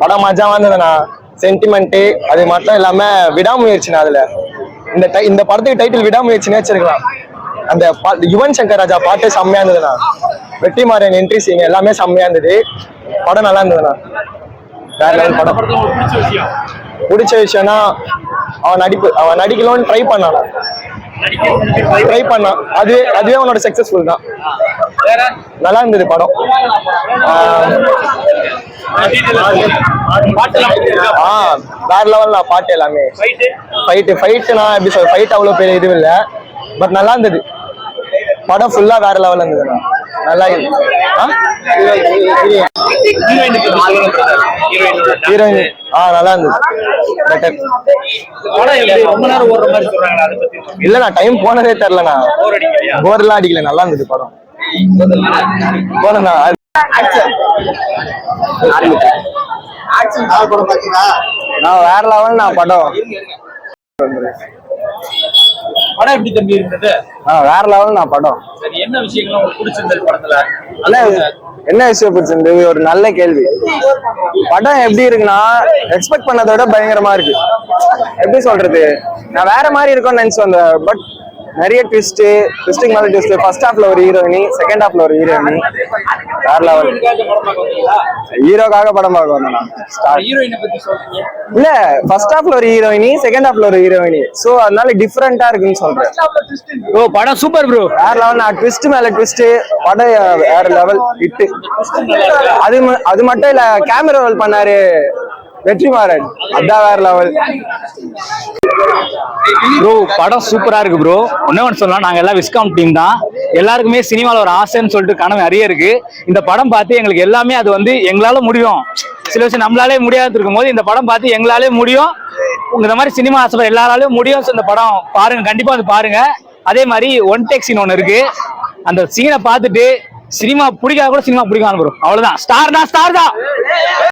படம் மஜா வந்ததுண்ணா. சென்டிமெண்ட் அது மட்டும் இல்லாம விடாமுயற்சிண்ணா அதுல. இந்த இந்த படத்துக்கு டைட்டில் விடாமுயற்சினே வச்சிருக்கலாம். அந்த யுவன் சங்கர் ராஜா பாட்டு செம்மையா இருந்ததுண்ணா. வெற்றிமாறன் என்ட்ரி சீன் எல்லாமே செம்மையா இருந்தது. படம் நல்லா இருந்ததுண்ணா. வேற level படம். பிடிச்ச விஷயம்னா அவன் நடிப்பு அவன் நடிக்கணும்னு ட்ரை பண்ணானா. ட்ரை பண்ணான் அதுவே அதுவே அவனோட சக்சஸ்ஃபுல் தான். நல்லா இருந்தது படம். ஆ வேற லெவல் நான் பாட்டு எல்லாமே. ஃபைட்டு ஃபைட்டு நான் எப்படி சொல்ல ஃபைட் அவ்வளோ பெரிய இதுவும் இல்லை. பட் நல்லா இருந்தது. படம் ஃபுல்லாக வேற லெவலில் இருந்ததுண்ணா நல்லா ஹீரோயின் ஆ நல்லா இருந்தது. பெட்டர் ரொம்ப நேரம் ஓடுற மாதிரி சொல்றாங்க அதை பத்தி இல்லண்ணா டைம் போனதே தெரிலண்ணா போர் போர்லாம் அடிக்கல நல்லா இருந்தது படம். போனண்ணா நான் வேற லெவல் நான் படம் படம். எப்படி தம்பி இருந்தது? ஆ வேற லெவல் நான் படம். என்ன விஷயங்கள் உங்களுக்கு பிடிச்சிருந்தது படத்துல? என்ன விஷயம் பிடிச்சிருந்தது? ஒரு நல்ல கேள்வி. படம் எப்படி இருக்குன்னா எக்ஸ்பெக்ட் பண்ணதை விட பயங்கரமா இருக்கு. எப்படி சொல்றது? நான் வேற மாதிரி இருக்கும்னு நினைச்சு வந்தேன். பட் நிறைய ட்விஸ்ட் ட்விஸ்டிங் மேல ட்விஸ்ட் ஃபர்ஸ்ட் ஹாஃப்ல ஒரு ஹீரோயினி செகண்ட் ஹாஃப்ல ஒரு ஹீரோயினி வந்தீங்களா ஹீரோக்காக படம் பார்க்க வந்தேன் நான். Start. ஹீரோயினை பத்தி சொல்றீங்க. இல்ல ஃபர்ஸ்ட் ஹாஃப்ல ஒரு ஹீரோயினி செகண்ட் ஹாஃப்ல ஒரு ஹீரோயினி. சோ அதனால டிஃப்ரெண்டா இருக்குன்னு சொல்றேன். ஓ படம் சூப்பர் ப்ரோ வேற லெவல் நான் ட்விஸ்ட் மேல ட்விஸ்ட் படம் வேற லெவல் ஹிட் அது ம- அது மட்டும் இல்ல கேமரா ரோல் பண்ணாரு வெற்றிமாறன். அதான் வேற லெவல் ப்ரோ படம் சூப்பரா இருக்கு ப்ரோ ஒன்னே ஒன்று சொல்லலாம் நாங்க எல்லாம் விஸ்காம் டீம் தான். எல்லாருக்குமே சினிமாவில் ஒரு ஆசைன்னு சொல்லிட்டு கனவு நிறைய இருக்கு. இந்த படம் பார்த்து எங்களுக்கு எல்லாமே அது வந்து எங்களால முடியும். சில விஷயம் நம்மளாலே முடியாது இருக்கும்போது இந்த படம் பார்த்து எங்களாலே முடியும். இந்த மாதிரி சினிமா ஆசைப்பட எல்லாராலையும் முடியும். இந்த படம் பாருங்க கண்டிப்பா வந்து பாருங்க. அதே மாதிரி ஒன் டேக் சீன் ஒன்று இருக்கு. அந்த சீனை பார்த்துட்டு சினிமா பிடிக்காத கூட சினிமா பிடிக்காது ப்ரோ அவ்வளவுதான். ஸ்டார் தான் ஸ்டார் தான்.